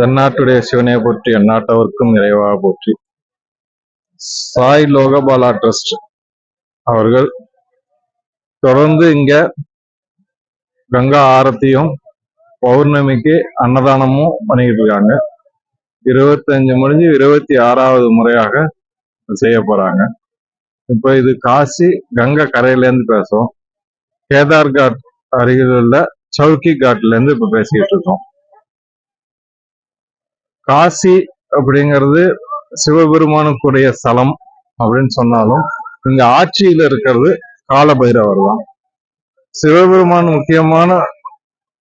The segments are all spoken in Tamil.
தென்னாட்டுடைய சிவனை போற்றி எந்நாட்டவர்க்கும் நிறைவாக போற்றி சாய் லோகபாலா ட்ரஸ்ட் அவர்கள் தொடர்ந்து இங்க கங்கா ஆரத்தியும் பௌர்ணமிக்கு அன்னதானமும் பண்ணிக்கிட்டு இருக்காங்க இருபத்தஞ்சு முடிஞ்சு இருபத்தி ஆறாவது முறையாக செய்ய போறாங்க இப்ப இது காசி கங்கை கரையில இருந்து பேசுறோம் கேதார் காட் அருகில் உள்ள சவுக்கி காட்ல இருந்து இப்ப பேசிக்கிட்டு இருக்கோம் காசி அப்படிங்கிறது சிவபெருமானுக்குரிய ஸ்தலம் அப்படின்னு சொன்னாலும் இங்க ஆட்சியில இருக்கிறது காலபைரவர் தான் சிவபெருமான் முக்கியமான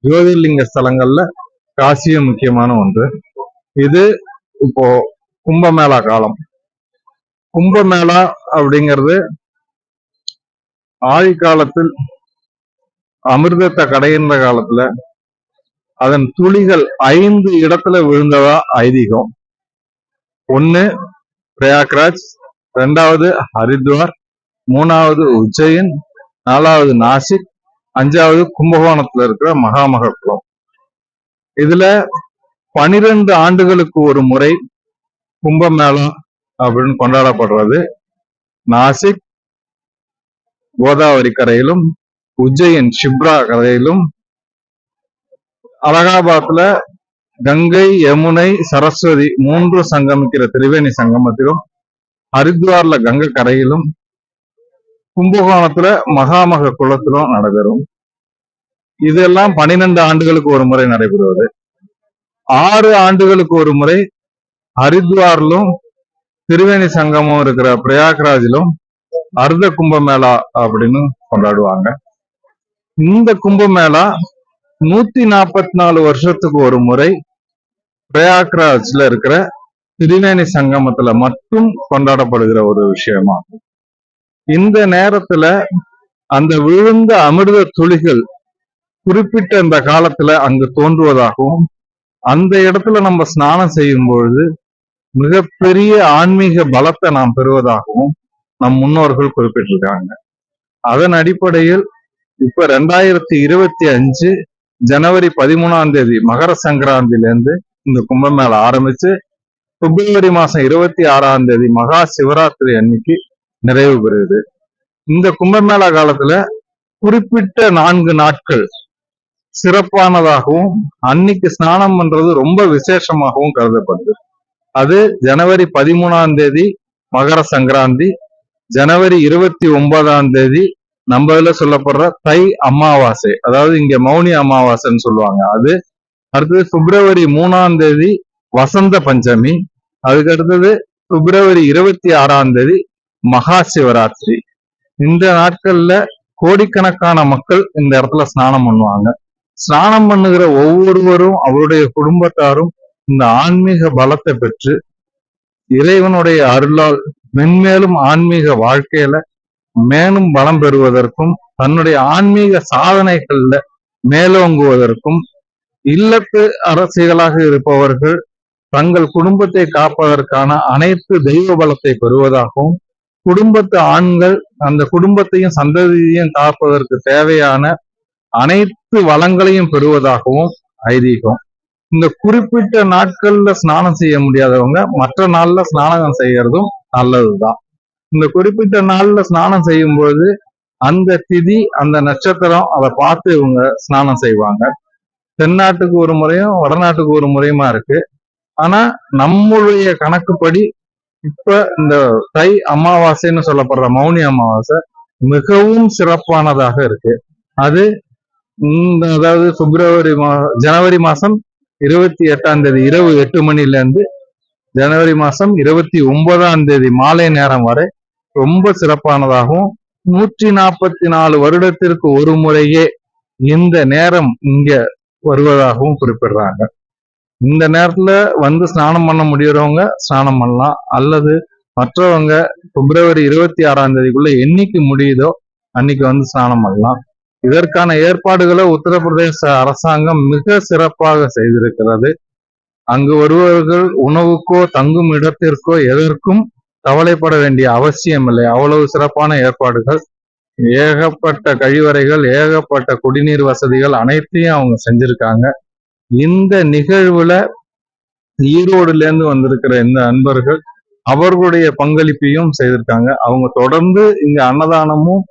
ஜோதிர்லிங்க ஸ்தலங்கள்ல காசியும் முக்கியமான ஒன்று. இது இப்போ கும்பமேளா காலம். கும்பமேளா அப்படிங்கிறது ஆழி காலத்தில் அமிர்தத்தை கடைகின்ற காலத்துல அதன் துளிகள் ஐந்து இடத்துல விழுந்ததா ஐதீகம். ஒன்னு பிரயாக்ராஜ். ரெண்டாவது ஹரித்வார். மூணாவது உஜ்ஜயின். நாலாவது நாசிக். அஞ்சாவது கும்பகோணத்துல இருக்கிற மகாமகக்குளம் இதுல பனிரெண்டு ஆண்டுகளுக்கு ஒரு முறை கும்பமேளம் அப்படின்னு கொண்டாடப்படுறது. நாசிக் கோதாவரி கரையிலும் உஜ்ஜயின் ஷிப்ரா கரையிலும் அலகாபாத்ல கங்கை யமுனை சரஸ்வதி மூன்று சங்கமிக்கிற திரிவேணி சங்கமத்திலும் ஹரித்வார்ல கங்கை கரையிலும் கும்பகோணத்துல மகாமக குளத்திலும் நடைபெறும். இதெல்லாம் பனிரெண்டு ஆண்டுகளுக்கு ஒரு முறை நடைபெறுவது. ஆறு ஆண்டுகளுக்கு ஒரு முறை ஹரித்வாரிலும் திரிவேணி சங்கமும் இருக்கிற பிரயாக்ராஜிலும் அர்த்த கும்பமேளா அப்படின்னு கொண்டாடுவாங்க. இந்த கும்பமேளா நூத்தி நாற்பத்தி நாலு வருஷத்துக்கு ஒரு முறை பிரயாக்ராஜ்ல இருக்கிற திரிவேணி சங்கமத்துல மட்டும் கொண்டாடப்படுகிற ஒரு விஷயமா? இந்த நேரத்துல அந்த விழுந்த அமிர்த துளிகள் குறிப்பிட்ட இந்த காலத்துல அங்கு தோன்றுவதாகவும் அந்த இடத்துல நம்ம ஸ்நானம் செய்யும் பொழுது மிகப்பெரிய ஆன்மீக பலத்தை நாம் பெறுவதாகவும் நம் முன்னோர்கள் குறிப்பிட்டிருக்காங்க. அதன் அடிப்படையில் இப்ப ரெண்டாயிரத்தி இருபத்தி அஞ்சு ஜனவரி பதிமூணாம் தேதி மகர சங்கராந்தில இந்த கும்பமேளா ஆரம்பிச்சு பிப்ரவரி மாசம் இருபத்தி ஆறாம் தேதி மகா சிவராத்திரி அன்னைக்கு நிறைவு பெறுது. இந்த கும்பமேளா காலத்துல குறிப்பிட்ட நான்கு நாட்கள் சிறப்பானதாகவும் அன்னைக்கு ஸ்நானம் பண்றது ரொம்ப விசேஷமாகவும் கருதப்படுது. அது ஜனவரி பதிமூணாம் தேதி மகர சங்கராந்தி ஜனவரி இருபத்தி ஒன்பதாம் தேதி நம்ம இதுல சொல்லப்படுற தை அமாவாசை அதாவது இங்க மௌனி அமாவாசைன்னு சொல்லுவாங்க. அது அடுத்தது பிப்ரவரி மூணாம் தேதி வசந்த பஞ்சமி அதுக்கு அடுத்தது பிப்ரவரி இருபத்தி ஆறாம் தேதி மகா சிவராத்திரி. இந்த நாட்கள்ல கோடிக்கணக்கான மக்கள் இந்த இடத்துல ஸ்நானம் பண்ணுவாங்க. ஸ்நானம் பண்ணுகிற ஒவ்வொருவரும் அவருடைய குடும்பத்தாரும் இந்த ஆன்மீக பலத்தை பெற்று இறைவனுடைய அருளால் மென்மேலும் ஆன்மீக வாழ்க்கையில மேலும் பலம் பெறுவதற்கும் தன்னுடைய ஆன்மீக சாதனைகள்ல மேலோங்குவதற்கும் இல்லத்து அரசிகளாக இருப்பவர்கள் தங்கள் குடும்பத்தை காப்பதற்கான அனைத்து தெய்வ பலத்தை பெறுவதாகவும் குடும்பத்து ஆண்கள் அந்த குடும்பத்தையும் சந்ததியையும் காப்பதற்கு தேவையான அனைத்து வளங்களையும் பெறுவதாகவும் ஐதீகம். இந்த குறிப்பிட்ட நாட்கள்ல ஸ்நானம் செய்ய முடியாதவங்க மற்ற நாள்ல ஸ்நானம் செய்யறதும் நல்லதுதான். இந்த குறிப்பிட்ட நாள்ல ஸ்நானம் செய்யும் பொழுது அந்த திதி அந்த நட்சத்திரம் அதை பார்த்து இவங்க ஸ்நானம் செய்வாங்க. தென்னாட்டுக்கு ஒரு முறையும் வடநாட்டுக்கு ஒரு முறையுமா இருக்கு. ஆனா நம்மளுடைய கணக்குப்படி இப்ப இந்த தை அமாவாசைன்னு சொல்லப்படுற மௌனி அமாவாசை மிகவும் சிறப்பானதாக இருக்கு. அது அதாவது பிப்ரவரி மா ஜனவரி மாசம் இருபத்தி எட்டாம் தேதி இரவு எட்டு மணில இருந்து ஜனவரி மாசம் இருபத்தி ஒன்பதாம் தேதி மாலை நேரம் வரை ரொம்ப சிறப்பானதாகவும் நூற்றி நாற்பத்தி நாலு வருடத்திற்கு ஒரு முறையே இந்த நேரம் இங்க வருவதாகவும் குறிப்பிடுறாங்க. இந்த நேரத்துல வந்து ஸ்நானம் பண்ண முடியறவங்க ஸ்நானம் பண்ணலாம். அல்லது மற்றவங்க பிப்ரவரி இருபத்தி ஆறாம் தேதிக்குள்ள என்னைக்கு முடியுதோ அன்னைக்கு வந்து ஸ்நானம் பண்ணலாம். இதற்கான ஏற்பாடுகளை உத்தரப்பிரதேச அரசாங்கம் மிக சிறப்பாக செய்திருக்கிறது. அங்கு வருபவர்கள் உணவுக்கோ தங்கும் இடத்திற்கோ எதற்கும் கவலைப்பட வேண்டிய அவசியம் இல்லை அவ்வளவு சிறப்பான ஏற்பாடுகள். ஏகப்பட்ட கழிவறைகள் ஏகப்பட்ட குடிநீர் வசதிகள் அனைத்தையும் அவங்க செஞ்சிருக்காங்க. இந்த நிகழ்வுல ஈரோடுல இருந்து வந்திருக்கிற இந்த அன்பர்கள் அவர்களுடைய பங்களிப்பையும் செய்திருக்காங்க. அவங்க தொடர்ந்து இங்க அன்னதானமும்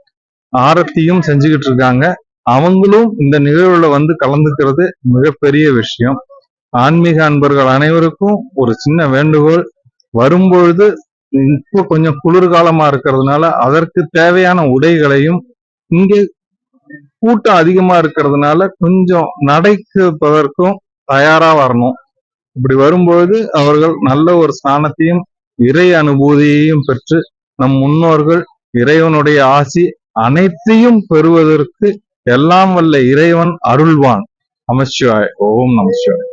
ஆரத்தியும் செஞ்சுக்கிட்டு இருக்காங்க அவங்களும் இந்த நிகழ்வுல வந்து கலந்துக்கிறது மிகப்பெரிய விஷயம். ஆன்மீக அன்பர்கள் அனைவருக்கும் ஒரு சின்ன வேண்டுகோள். வரும்பொழுது இப்போ கொஞ்சம் குளிர்காலமா இருக்கிறதுனால அதற்கு தேவையான உடைகளையும் இங்கே கூட்டம் அதிகமா இருக்கிறதுனால கொஞ்சம் நடைக்குவதற்கும் தயாரா வரணும். இப்படி வரும்பொழுது அவர்கள் நல்ல ஒரு ஸ்தானத்தையும் இறை அனுபூதியையும் பெற்று நம் முன்னோர்கள் இறைவனுடைய ஆசி அனைத்தையும் பெறுவதற்கு எல்லாம் வல்ல இறைவன் அருள்வான். நமச்சிவாய் ஓம் நமச்சிவாய்.